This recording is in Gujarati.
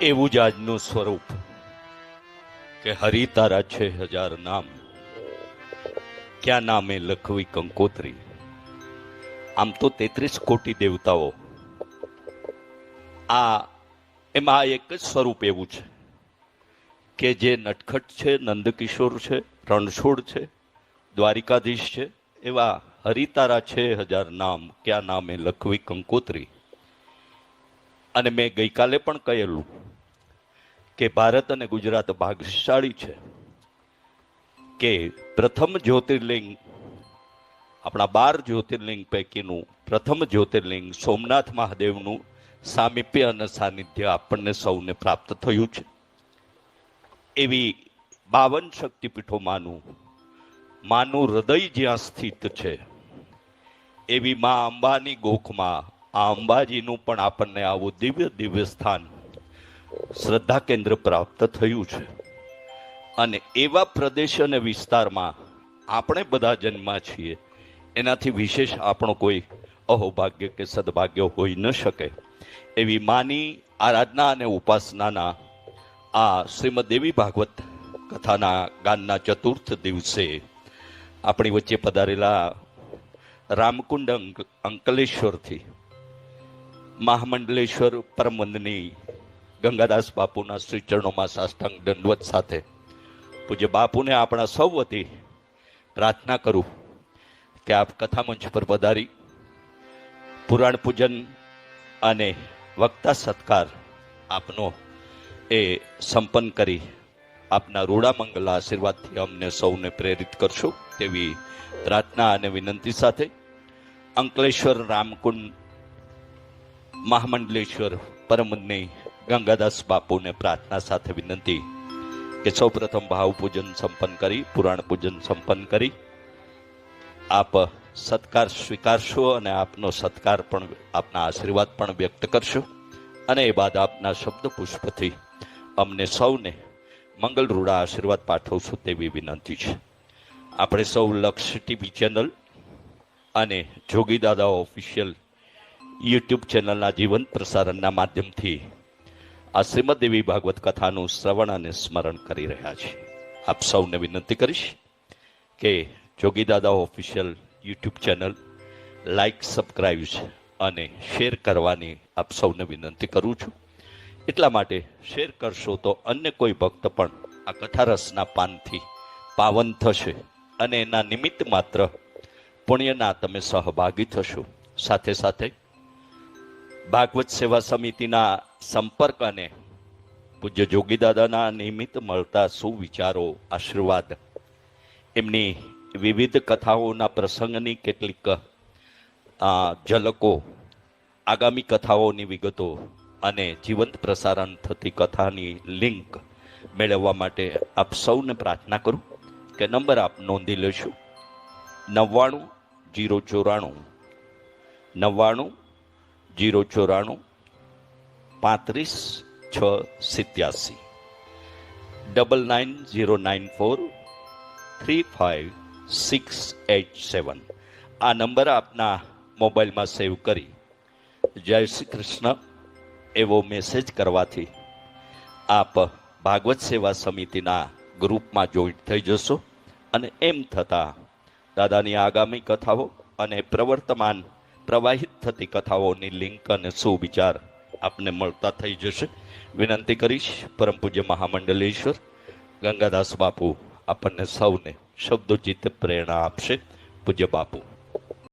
એવું જ આજનું સ્વરૂપ કે હરિ તારા છે હજાર નામ. ક્યાં નામે લખવી કંકોત્રી? આમ તો તેત્રીસ કોટી દેવતાઓ. આ એમાં એક જ સ્વરૂપ એવું છે કે જે નટખટ છે, નંદકિશોર છે, રણછોડ છે, દ્વારિકાધીશ છે, એવા હરિતારા છે હજાર નામ ક્યાં નામે લખવી કંકોત્રી. અને મેં ગઈકાલે પણ કહેલું કે ભારત અને ગુજરાત ભાગશાળી છે, કે પ્રથમ જ્યોતિર્લિંગ, આપણા બાર જ્યોતિર્લિંગ પૈકીનું પ્રથમ જ્યોતિર્લિંગ સોમનાથ મહાદેવનું સામીપ્ય અને સાનિધ્ય આપણને સૌને પ્રાપ્ત થયું છે. એવી બાવન શક્તિપીઠોમાંનું માનું હૃદય જ્યાં સ્થિત છે, એવી મા અંબાની ગોખમાં આ અંબાજીનું પણ આપણને આવું દિવ્ય દિવ્ય સ્થાન શ્રદ્ધા કેન્દ્ર પ્રાપ્ત થયું છે. અને એવા પ્રદેશ અને વિસ્તારમાં આપણે બધા જન્મા છીએ. એનાથી વિશેષ આપણો કોઈ અહોભાગ્ય કે સદભાગ્ય હોઈ ન શકે. એવી માની, આરાધના અને ઉપાસનાના આ શ્રીમદ દેવી ભાગવત કથાના ગાનના ચતુર્થ દિવસે આપણી વચ્ચે પધારેલા રામકુંડ અંકલેશ્વરથી મહામંડલેશ્વર પરમવંદની ગંગાદાસ બાપુના શ્રીચરણોમાં સાષ્ટાંગ દંડવત સાથે પૂજ્ય બાપુને આપણા સૌ વતી પ્રાર્થના કરું કે આપ કથા મંચ પર પધારી, પુરાણ પૂજન અને વક્તા સત્કાર આપનો એ સંપન્ન કરી આપના રૂડા મંગલા આશીર્વાદથી અમને સૌને પ્રેરિત કરશો તેવી પ્રાર્થના અને વિનંતી સાથે અંકલેશ્વર રામકુંડ મહામંડલેશ્વર પરમની ગંગાદાસ બાપુને પ્રાર્થના સાથે વિનંતી કે સૌ પ્રથમ ભાવ પૂજન સંપન્ન કરી, પુરાણ પૂજન સંપન્ન કરી. આપ સત્કાર સ્વીકારશો અને આપનો સત્કાર પણ, આપના આશીર્વાદ પણ વ્યક્ત કરશો. અને એ બાદ આપના શબ્દ પુષ્પથી અમને સૌને મંગલ રૂડા આશીર્વાદ પાઠવશું તેવી વિનંતી છે. આપણે સૌ લક્ષ ટીવી ચેનલ અને જોગી દાદા ઓફિશિયલ યુટ્યુબ ચેનલના જીવંત પ્રસારણના માધ્યમથી આ શ્રીમદ દેવી ભાગવત કથાનું શ્રવણ અને સ્મરણ કરી રહ્યા છીએ આપ સૌને વિનંતી કરીશ કે Jogi Dada official YouTube channel like subscribe અને શેર કરવાની આપ સૌને વિનંતી કરું છું. એટલા માટે શેર કરશો તો અન્ય કોઈ ભક્ત પણ આ કથારસના પાનથી પાવન થશે અને એના નિમિત્ત માત્ર પુણ્યના તમે સહભાગી થશો. સાથે સાથે ભાગવત સેવા સમિતિના સંપર્ક અને પૂજ્ય જોગી દાદાના નિમિત્ત મળતા સુવિચારો, આશીર્વાદ, એમની વિવિધ કથાઓના પ્રસંગની કેટલીક ઝલકો, આગામી કથાઓની વિગતો અને જીવંત પ્રસારણ થતી કથાની લિંક મેળવવા માટે આપ સૌને પ્રાર્થના કરું કે નંબર આપ નોંધી લેશો. નવ્વાણું, જીરો ચોરાણું, નવ્વાણું જીરો ચોરાણું પાંત્રીસ, છ, સિત્યાસી. Double nine, zero nine four, three five, six eight seven. આ નંબર આપના મોબાઈલમાં સેવ કરી. જય શ્રી કૃષ્ણ. એવો મેસેજ કરવાથી આપ ભાગવત સેવા સમિતિના ગ્રુપમાં જોઈન્ટ થઈ જશો. અને એમ થતાં દાદાની આગામી કથાઓ અને પ્રવર્તમાન પ્રવાહિત થતી કથાઓની લિંક અને સુવિચાર આપને મળતા થઈ જશે. વિનંતી કરીશ, પરમ પૂજ્ય મહામંડલેશ્વર, ગંગાદાસ બાપુ આપણને સૌને શબ્દોચિત પ્રેરણા આપશે. પૂજ્ય બાપુ.